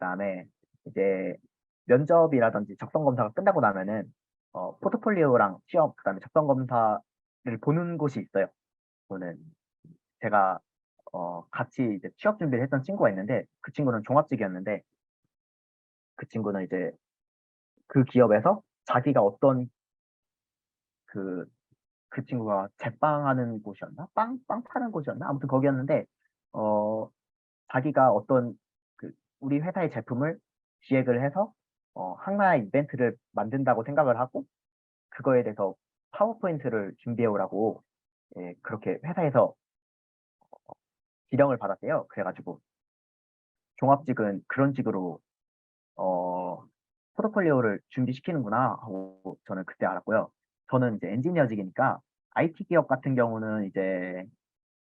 그다음에 이제 면접이라든지 적성 검사가 끝나고 나면은 어, 포트폴리오랑 시험 그다음에 적성 검사를 보는 곳이 있어요. 저는 제가 어, 같이 이제 취업 준비를 했던 친구가 있는데 그 친구는 종합직이었는데 그 친구는 이제 그 기업에서 자기가 어떤 그, 그 친구가 제빵하는 곳이었나? 빵, 빵 파는 곳이었나? 아무튼 거기였는데, 어, 자기가 어떤 그, 우리 회사의 제품을 기획을 해서, 어, 하나의 이벤트를 만든다고 생각을 하고, 그거에 대해서 파워포인트를 준비해 오라고, 예, 그렇게 회사에서 어, 지령을 받았대요. 그래가지고, 종합직은 그런 식으로, 어, 포트폴리오를 준비시키는구나 하고 저는 그때 알았고요. 저는 이제 엔지니어직이니까 IT 기업 같은 경우는 이제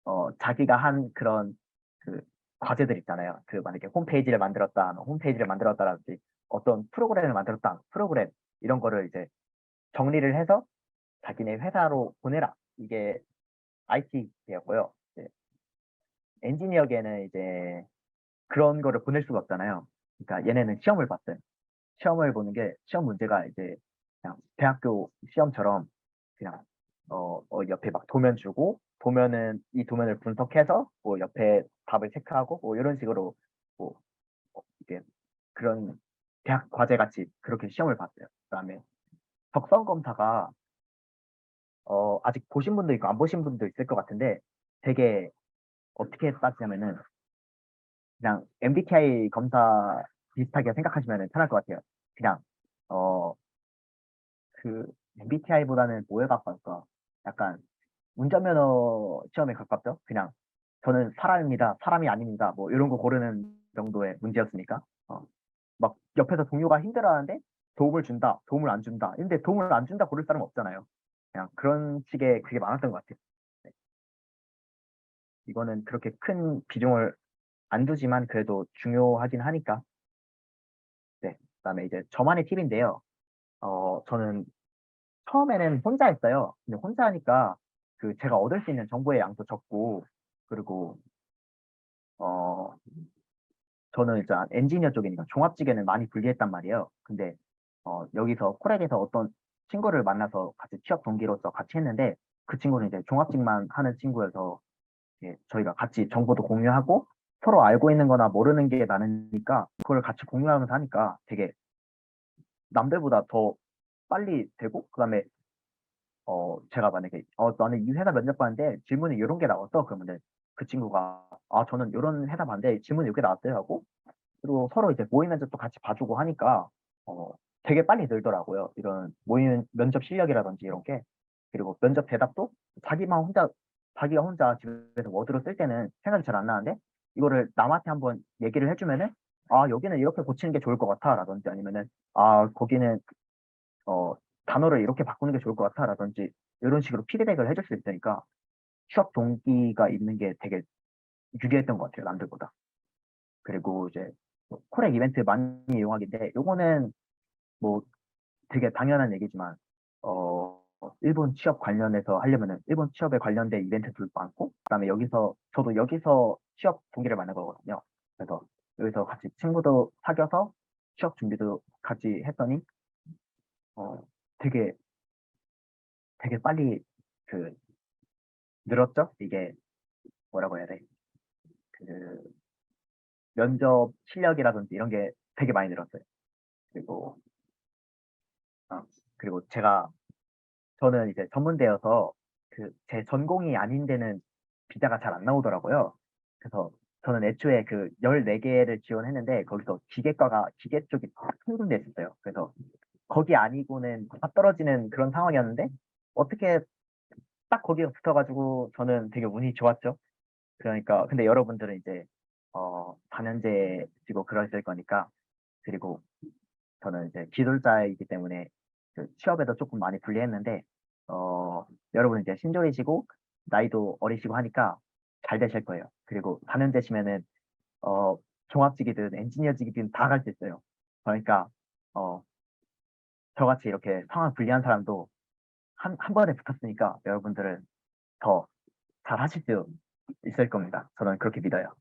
어 자기가 한 그런 그 과제들 있잖아요. 그 만약에 홈페이지를 만들었다, 뭐 홈페이지를 만들었다라든지 어떤 프로그램을 만들었다, 프로그램 이런 거를 이제 정리를 해서 자기네 회사로 보내라. 이게 IT 계였고요. 이제 엔지니어계는 이제 그런 거를 보낼 수가 없잖아요. 그러니까 얘네는 시험을 봤어요. 시험을 보는 게 시험 문제가 이제 그냥 대학교 시험처럼 그냥 어, 어, 옆에 막 도면 주고 도면은 이 도면을 분석해서 뭐 옆에 답을 체크하고 뭐 이런 식으로 뭐 어, 이게 그런 대학 과제 같이 그렇게 시험을 봤어요. 그다음에 적성 검사가 어, 아직 보신 분도 있고 안 보신 분도 있을 것 같은데 되게 어떻게 따지냐면은 그냥 MBTI 검사 비슷하게 생각하시면 편할 것 같아요. 그냥 어그 MBTI보다는 뭐에 가까울까? 약간 운전면허 시험에 가깝죠? 그냥 저는 사람입니다, 사람이 아닙니다, 뭐 이런 거 고르는 정도의 문제였으니까. 어. 막 옆에서 동료가 힘들어하는데 도움을 준다, 도움을 안 준다. 근데 도움을 안 준다 고를 사람 없잖아요. 그냥 그런 식의 그게 많았던 것 같아요. 네. 이거는 그렇게 큰 비중을 안 두지만 그래도 중요하긴 하니까. 네. 그다음에 이제 저만의 팁인데요. 어, 저는 처음에는 혼자 했어요. 근데 혼자 하니까 그 제가 얻을 수 있는 정보의 양도 적고 그리고 어 저는 일단 엔지니어 쪽이니까 종합직에는 많이 불리했단 말이에요. 근데 어 여기서 코렉에서 어떤 친구를 만나서 같이 취업 동기로서 같이 했는데 그 친구는 이제 종합직만 하는 친구여서 예, 저희가 같이 정보도 공유하고 서로 알고 있는 거나 모르는 게 많으니까 그걸 같이 공유하면서 하니까 되게 남들보다 더 빨리 되고 그다음에 어 제가 만약에 어 나는 이 회사 면접 봤는데 질문이 이런 게 나왔어. 그러면은 그 친구가 아 저는 이런 회사 봤는데 질문이 이렇게 나왔어요 하고 그리고 서로 이제 모의 면접도 같이 봐주고 하니까 어 되게 빨리 늘더라고요. 이런 모의 면접 실력이라든지 이런 게. 그리고 면접 대답도 자기만 혼자 자기가 혼자 집에서 워드로 쓸 때는 생각이 잘 안 나는데 이거를 남한테 한번 얘기를 해주면은 아 여기는 이렇게 고치는 게 좋을 것 같아 라든지 아니면은 아 거기는 어 단어를 이렇게 바꾸는 게 좋을 것 같아 라든지 이런 식으로 피드백을 해줄 수 있으니까 취업 동기가 있는 게 되게 유리했던 것 같아요 남들보다. 그리고 이제 뭐 코렉 이벤트 많이 이용하기인데 요거는 뭐 되게 당연한 얘기지만 어 일본 취업 관련해서 하려면은 일본 취업에 관련된 이벤트도 많고 그다음에 여기서 저도 여기서 취업 동기를 만난 거거든요. 그래서 여기서 같이 친구도 사귀어서 취업 준비도 같이 했더니 어 되게 되게 빨리 그 늘었죠 이게 뭐라고 해야 돼? 그 면접 실력이라든지 이런 게 되게 많이 늘었어요. 그리고 아 그리고 제가 저는 이제 전문대여서 그 제 전공이 아닌 데는 비자가 잘 안 나오더라고요. 그래서 저는 애초에 그 14개를 지원했는데 거기서 기계과가 기계 쪽이 한 군데 있었어요. 그래서 거기 아니고는 다 떨어지는 그런 상황이었는데 어떻게 딱 거기가 붙어가지고 저는 되게 운이 좋았죠. 그러니까 근데 여러분들은 이제 어 4년제지고 그러실 거니까 그리고 저는 이제 기술자이기 때문에 그 취업에도 조금 많이 불리했는데 어 여러분은 이제 신졸이시고 나이도 어리시고 하니까 잘 되실 거예요. 그리고 4년제시면은 어 종합직이든 엔지니어직이든 다 갈 수 있어요. 그러니까 어 저같이 이렇게 상황 불리한 사람도 한, 한 번에 붙었으니까 여러분들은 더 잘 하실 수 있을 겁니다. 저는 그렇게 믿어요.